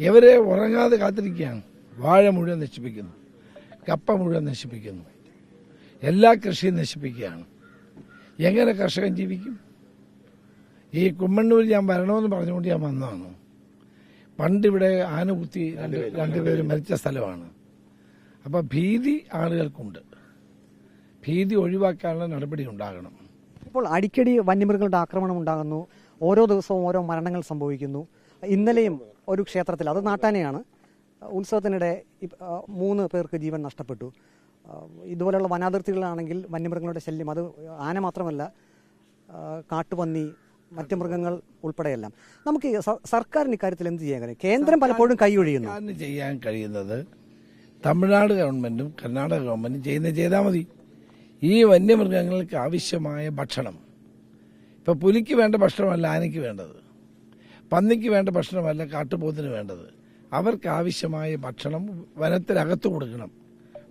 ഇവരെ ഉറങ്ങാതെ കാത്തിരിക്കുകയാണ്. വാഴ മുഴുവൻ നശിപ്പിക്കുന്നു. കപ്പ മുഴുവൻ നശിപ്പിക്കുന്നു. എല്ലാ കൃഷിയും നശിപ്പിക്കുകയാണ്. എങ്ങനെ കർഷകൻ ജീവിക്കും? ഈ കുമ്മണ്ണൂർ ഞാൻ വരണമെന്ന് പറഞ്ഞുകൊണ്ട് ഞാൻ വന്നതാണ്. പണ്ടിവിടെ ആന കുത്തി രണ്ട് രണ്ടുപേരും മരിച്ച സ്ഥലമാണ്. അപ്പോൾ ഭീതി ആളുകൾക്കുണ്ട്. ഭീതി ഒഴിവാക്കാനുള്ള നടപടി ഉണ്ടാകണം. ഇപ്പോൾ അടിക്കടി വന്യമൃഗങ്ങളുടെ ആക്രമണം ഉണ്ടാകുന്നു. ഓരോ ദിവസവും ഓരോ മരണങ്ങൾ സംഭവിക്കുന്നു. ഇന്നലെയും ഒരു ക്ഷേത്രത്തിൽ. അത് നാട്ടാനെയാണ്. ഉത്സവത്തിനിടെ മൂന്ന് പേർക്ക് ജീവൻ നഷ്ടപ്പെട്ടു. ഇതുപോലെയുള്ള വനാതിർത്തികളാണെങ്കിൽ വന്യമൃഗങ്ങളുടെ ശല്യം. അത് ആന മാത്രമല്ല കാട്ടുപന്നി മറ്റ് മൃഗങ്ങൾ ഉൾപ്പെടെയെല്ലാം. നമുക്ക് സർക്കാരിന് ഇക്കാര്യത്തിൽ എന്ത് ചെയ്യാൻ കഴിയും? കേന്ദ്രം പലപ്പോഴും കൈയൊഴിയുന്നു ചെയ്യാൻ കഴിയുന്നത് തമിഴ്നാട് ഗവൺമെന്റും കർണാടക ഗവൺമെന്റും ചെയ്യുന്ന ചെയ്താൽ മതി. ഈ വന്യമൃഗങ്ങൾക്ക് ആവശ്യമായ ഭക്ഷണം. ഇപ്പൊ പുലിക്ക് വേണ്ട ഭക്ഷണമല്ല ആനയ്ക്ക് വേണ്ടത്. പന്നിക്ക് വേണ്ട ഭക്ഷണമല്ല കാട്ടുപോത്തിന് വേണ്ടത്. അവർക്ക് ആവശ്യമായ ഭക്ഷണം വനത്തിനകത്ത് കൊടുക്കണം.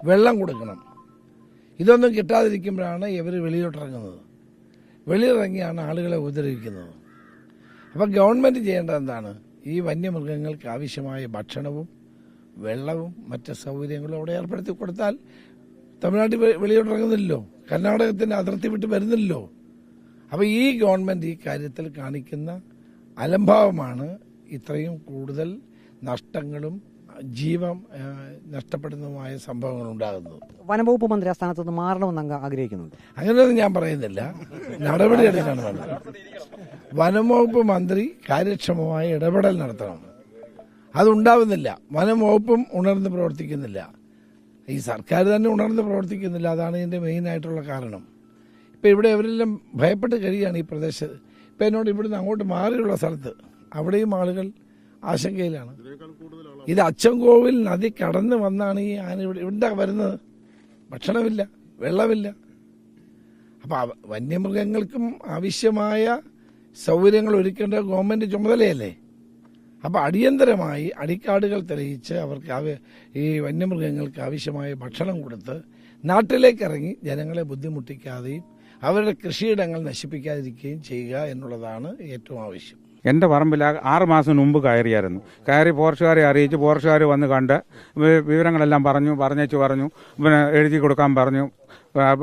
വെള്ളം കൊടുക്കണം. ഇതൊന്നും കിട്ടാതിരിക്കുമ്പോഴാണ് ഇവർ വെളിയിലോട്ടിറങ്ങുന്നത്. വെളിയിലിറങ്ങിയാണ് ആളുകളെ ഉപദ്രവിക്കുന്നത്. അപ്പം ഗവൺമെന്റ് ചെയ്യേണ്ടത് എന്താണ്? ഈ വന്യമൃഗങ്ങൾക്ക് ആവശ്യമായ ഭക്ഷണവും വെള്ളവും മറ്റ് സൗകര്യങ്ങളും അവിടെ ഏർപ്പെടുത്തി കൊടുത്താൽ തമിഴ്നാട്ടിൽ വെളിയിലിറങ്ങുന്നില്ലല്ലോ കർണാടകത്തിന്റെ അതിർത്തി വിട്ട് വരുന്നില്ലല്ലോ. അപ്പോൾ ഈ ഗവൺമെന്റ് ഈ കാര്യത്തിൽ കാണിക്കുന്ന അലംഭാവമാണ് ഇത്രയും കൂടുതൽ നഷ്ടങ്ങളും ജീവൻ നഷ്ടപ്പെടുന്നതുമായ സംഭവങ്ങൾ ഉണ്ടാകുന്നത്. വനംവകുപ്പ് മന്ത്രി ആ സ്ഥാനത്ത് നിന്ന് മാറണമെന്ന് അങ്ങ് ആഗ്രഹിക്കുന്നുണ്ട്. അങ്ങനെയൊന്നും ഞാൻ പറയുന്നില്ല. നടപടി എടുക്കാണ്. വേണ്ടത് വനംവകുപ്പ് മന്ത്രി കാര്യക്ഷമമായ ഇടപെടൽ നടത്തണം. അതുണ്ടാവുന്നില്ല. വനംവകുപ്പും ഉണർന്ന് പ്രവർത്തിക്കുന്നില്ല. ഈ സർക്കാർ തന്നെ ഉണർന്ന് പ്രവർത്തിക്കുന്നില്ല. അതാണ് ഇതിന്റെ മെയിനായിട്ടുള്ള കാരണം. ഇപ്പം ഇവിടെ ഇവരെല്ലാം ഭയപ്പെട്ട് കഴിയുകയാണ് ഈ പ്രദേശത്ത് എന്നോട് ഇവിടുന്ന് അങ്ങോട്ട് മാറിയുള്ള സ്ഥലത്ത് അവിടെയും ആളുകൾ ആശങ്കയിലാണ്. ഇത് അച്ചൻകോവിൽ നദി കടന്ന് വന്നാണ് ഈ ആന ഇവിടെ ഇവിടെ വരുന്നത്. ഭക്ഷണമില്ല വെള്ളമില്ല. അപ്പോൾ വന്യമൃഗങ്ങൾക്കും ആവശ്യമായ സൗകര്യങ്ങൾ ഒരുക്കേണ്ട ഗവൺമെന്റ് ചുമതലയല്ലേ? അപ്പോൾ അടിയന്തരമായി അടിക്കാടുകൾ തെളിയിച്ച് അവർക്ക് ഈ വന്യമൃഗങ്ങൾക്ക് ആവശ്യമായ ഭക്ഷണം കൊടുത്ത് നാട്ടിലേക്ക് ഇറങ്ങി ജനങ്ങളെ ബുദ്ധിമുട്ടിക്കാതെയും അവരുടെ കൃഷിയിടങ്ങൾ നശിപ്പിക്കാതിരിക്കുകയും ചെയ്യുക എന്നുള്ളതാണ് ഏറ്റവും ആവശ്യം. എന്റെ പറമ്പിൽ ആറ് മാസം മുമ്പ് കയറിയായിരുന്നു. കയറി പോർച്ചുകാരെ അറിയിച്ച് പോർച്ചുകാർ വന്ന് കണ്ട് വിവരങ്ങളെല്ലാം പറഞ്ഞു പറഞ്ഞേച്ച് പറഞ്ഞു പിന്നെ എഴുതി കൊടുക്കാൻ പറഞ്ഞു.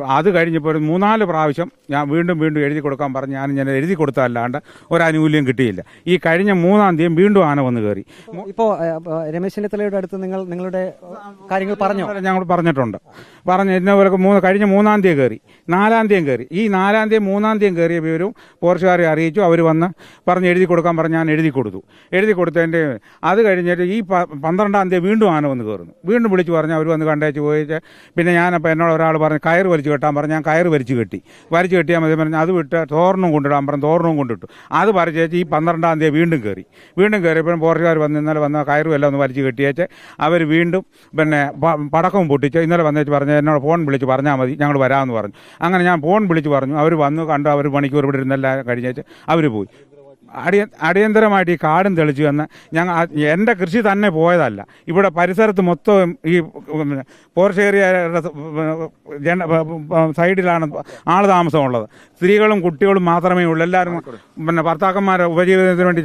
അത് കഴിഞ്ഞപ്പോൾ ഒരു മൂന്നാൽ പ്രാവശ്യം ഞാൻ വീണ്ടും വീണ്ടും എഴുതി കൊടുക്കാൻ പറഞ്ഞ് ഞാൻ ഞാൻ എഴുതി കൊടുത്തതല്ലാണ്ട് ഒരാനുകൂല്യം കിട്ടിയില്ല. ഈ കഴിഞ്ഞ മൂന്നാം തീയതി വീണ്ടും ആന വന്ന് കയറി. ഇപ്പോ ഏ, ഏ, രമേശ് ചെന്നിത്തലയുടെ അടുത്ത് നിങ്ങൾ നിങ്ങളുടെ കാര്യങ്ങൾ പറഞ്ഞു? ഞങ്ങൾ പറഞ്ഞിട്ടുണ്ട്. പറഞ്ഞു ഇന്നപോലെ മൂന്ന് കഴിഞ്ഞ മൂന്നാം തീയതി കയറി. നാലാം തീയതി കയറി. ഈ നാലാം തീയതി മൂന്നാം തീയതി കയറിയ വിവരവും പോർച്ചുകാരെ അറിയിച്ചു. അവർ വന്ന് പറഞ്ഞ് എഴുതി കൊടുക്കാൻ പറഞ്ഞ് ഞാൻ എഴുതി കൊടുത്തു. എഴുതി കൊടുത്തതിന്റെ അത് കഴിഞ്ഞിട്ട് ഈ പന്ത്രണ്ടാം തീയതി വീണ്ടും ആന വന്ന് കയറുന്നു. വീണ്ടും വിളിച്ചു പറഞ്ഞ് അവർ വന്ന് കണ്ടേച്ച് പോയിട്ട് പിന്നെ ഞാനപ്പോൾ എന്നോട് ഒരാൾ പറഞ്ഞ് കയറ് വലിച്ചു കെട്ടാൻ പറഞ്ഞ് ഞാൻ കയർ വലിച്ചു കെട്ടി. വലിച്ചു കെട്ടിയാൽ മതി പറഞ്ഞു അത് വിട്ട് തോർണം കൊണ്ടിടാൻ പറഞ്ഞു തോർണവും കൊണ്ടിട്ടു. അത് പറിച്ചേച്ച് ഈ പന്ത്രണ്ടാം തീയതി വീണ്ടും കയറി വീണ്ടും കയറിയപ്പോഴും പോർച്ചുകാർ വന്ന് ഇന്നലെ വന്ന കയറും എല്ലാം ഒന്ന് വലിച്ചു കെട്ടിയേച്ച് അവർ വീണ്ടും പിന്നെ പടക്കവും പൊട്ടിച്ച് ഇന്നലെ വന്നേച്ച് പറഞ്ഞു എന്നോട് ഫോൺ വിളിച്ച് പറഞ്ഞാൽ മതി ഞങ്ങൾ വരാമെന്ന് പറഞ്ഞു. അങ്ങനെ ഞാൻ ഫോൺ വിളിച്ച് പറഞ്ഞു. അവർ വന്നു കണ്ടു അവർ മണിക്കൂർ ഇവിടെ ഇരുന്നെല്ലാം കഴിഞ്ഞേച്ച് അവർ പോയി. അടിയ അടിയന്തരമായിട്ട് ഈ കാടും തെളിച്ചു എന്ന് ഞങ്ങൾ എന്റെ കൃഷി തന്നെ പോയതല്ല. ഇവിടെ പരിസരത്ത് മൊത്തം ഈ പോർഷേരിയയുടെ ജന സൈഡിലാണ് ആൾ താമസമുള്ളത്. സ്ത്രീകളും കുട്ടികളും മാത്രമേ ഉള്ളൂ. എല്ലാവരും പിന്നെ ഭർത്താക്കന്മാരെ ഉപജീവനത്തിന് വേണ്ടി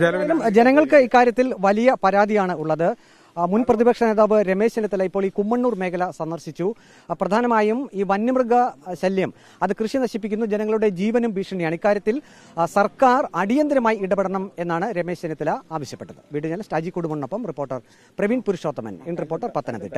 ജനങ്ങൾക്ക് ഇക്കാര്യത്തിൽ വലിയ പരാതിയാണ് ഉള്ളത്. മുൻ പ്രതിപക്ഷ നേതാവ് രമേശ് ചെന്നിത്തല ഇപ്പോൾ ഈ കുമ്മണ്ണൂർ മേഖല സന്ദർശിച്ചു. പ്രധാനമായും ഈ വന്യമൃഗ ശല്യം അത് കൃഷി നശിപ്പിക്കുന്നു ജനങ്ങളുടെ ജീവനും ഭീഷണിയാണ്. ഇക്കാര്യത്തിൽ സർക്കാർ അടിയന്തരമായി ഇടപെടണം എന്നാണ് രമേശ് ചെന്നിത്തല ആവശ്യപ്പെട്ടത്. വീഡിയോ ഞാൻ സ്റ്റാജി കുടുംബനൊപ്പം reporter Praveen Purushothaman in reporter Pathanamthitta.